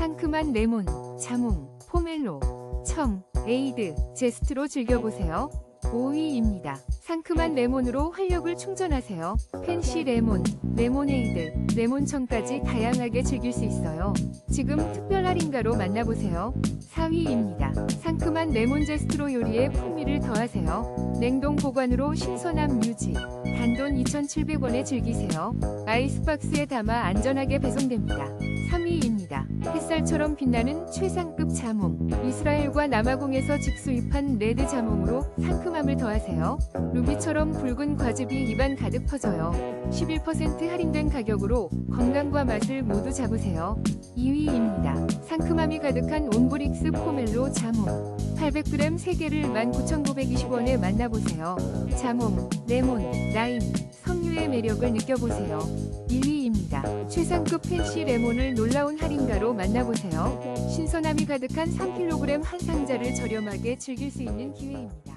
상큼한 레몬, 자몽, 포멜로, 청, 에이드, 제스트로 즐겨보세요. 5위입니다. 상큼한 레몬으로 활력을 충전하세요. 펜시 레몬, 레모네이드, 레몬청까지 다양하게 즐길 수 있어요. 지금 특별 할인가로 만나보세요. 4위입니다. 상큼한 레몬 제스트로 요리에 풍미를 더하세요. 냉동 보관으로 신선함 유지. 단돈 2,700원에 즐기세요. 아이스박스에 담아 안전하게 배송됩니다. 3위입니다. 햇살처럼 빛나는 최상급 자몽. 이스라엘과 남아공에서 직수입한 레드 자몽으로 상큼함을 더하세요. 루비처럼 붉은 과즙이 입안 가득 퍼져요. 11% 할인된 가격으로 건강과 맛을 모두 잡으세요. 2위입니다. 상큼함이 가득한 온브릭스 포멜로 자몽. 800g 3개를 19,920원에 만나보세요. 자몽, 레몬, 라임, 석류의 매력을 느껴보세요. 1위입니다. 최상급 펜시 레몬을 놀라운 할인가로 만나보세요. 신선함이 가득한 3kg 한 상자를 저렴하게 즐길 수 있는 기회입니다.